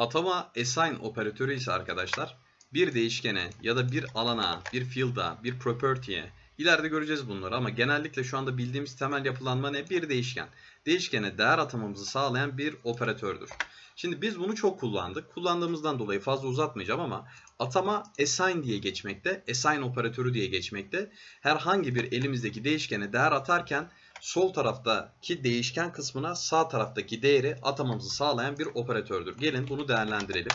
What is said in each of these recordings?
atama assign operatörü ise arkadaşlar bir değişkene ya da bir alana, bir field'a, bir property'ye ileride göreceğiz bunları ama genellikle şu anda bildiğimiz temel yapılanma ne? Bir değişken. Değişkene değer atamamızı sağlayan bir operatördür. Şimdi biz bunu çok kullandık. Kullandığımızdan dolayı fazla uzatmayacağım ama atama assign diye geçmekte, assign operatörü diye geçmekte. Herhangi bir elimizdeki değişkene değer atarken sol taraftaki değişken kısmına sağ taraftaki değeri atamamızı sağlayan bir operatördür. Gelin bunu değerlendirelim.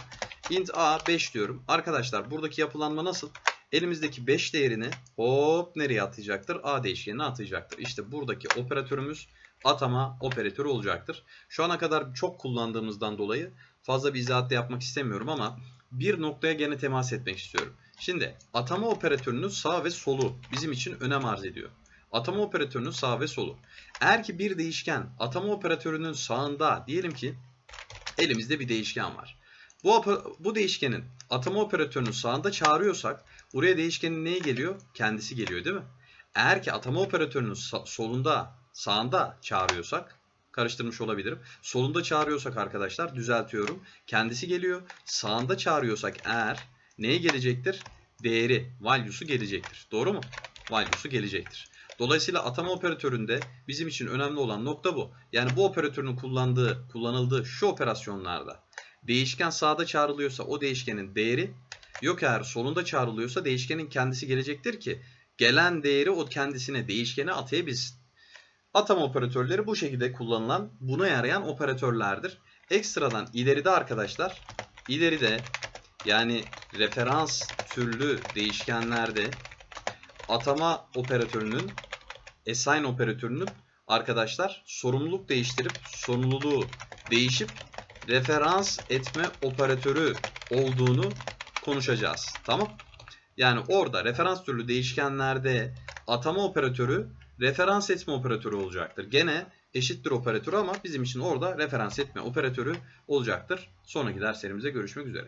int a 5 diyorum. Arkadaşlar buradaki yapılanma nasıl? Elimizdeki 5 değerini hop nereye atacaktır? A değişkenine atacaktır. İşte buradaki operatörümüz atama operatörü olacaktır. Şu ana kadar çok kullandığımızdan dolayı fazla bir izahat yapmak istemiyorum ama bir noktaya gene temas etmek istiyorum. Şimdi atama operatörünün sağ ve solu bizim için önem arz ediyor. Atama operatörünün sağ ve solu. Eğer ki bir değişken atama operatörünün sağında diyelim ki elimizde bir değişken var. Bu, bu değişkenin atama operatörünün sağında çağırıyorsak buraya değişkenin neyi geliyor? Kendisi geliyor değil mi? Eğer ki atama operatörünün solunda sağında çağırıyorsak karıştırmış olabilirim. Solunda çağırıyorsak arkadaşlar düzeltiyorum. Kendisi geliyor. Sağında çağırıyorsak eğer neye gelecektir? Değeri, value'su gelecektir. Doğru mu? Value'su gelecektir. Dolayısıyla atama operatöründe bizim için önemli olan nokta bu. Yani bu operatörün kullandığı, kullanıldığı şu operasyonlarda değişken sağda çağrılıyorsa o değişkenin değeri yok eğer solunda çağrılıyorsa değişkenin kendisi gelecektir ki gelen değeri o kendisine değişkene atayabilsin. Atama operatörleri bu şekilde kullanılan, buna yarayan operatörlerdir. Ekstradan ileride arkadaşlar, ileride yani referans türlü değişkenlerde atama operatörünün, assign operatörünün arkadaşlar sorumluluk değiştirip sorumluluğu değişip referans etme operatörü olduğunu konuşacağız. Tamam? Yani orada referans türlü değişkenlerde atama operatörü referans etme operatörü olacaktır. Gene eşittir operatörü ama bizim için orada referans etme operatörü olacaktır. Sonraki derslerimizde görüşmek üzere.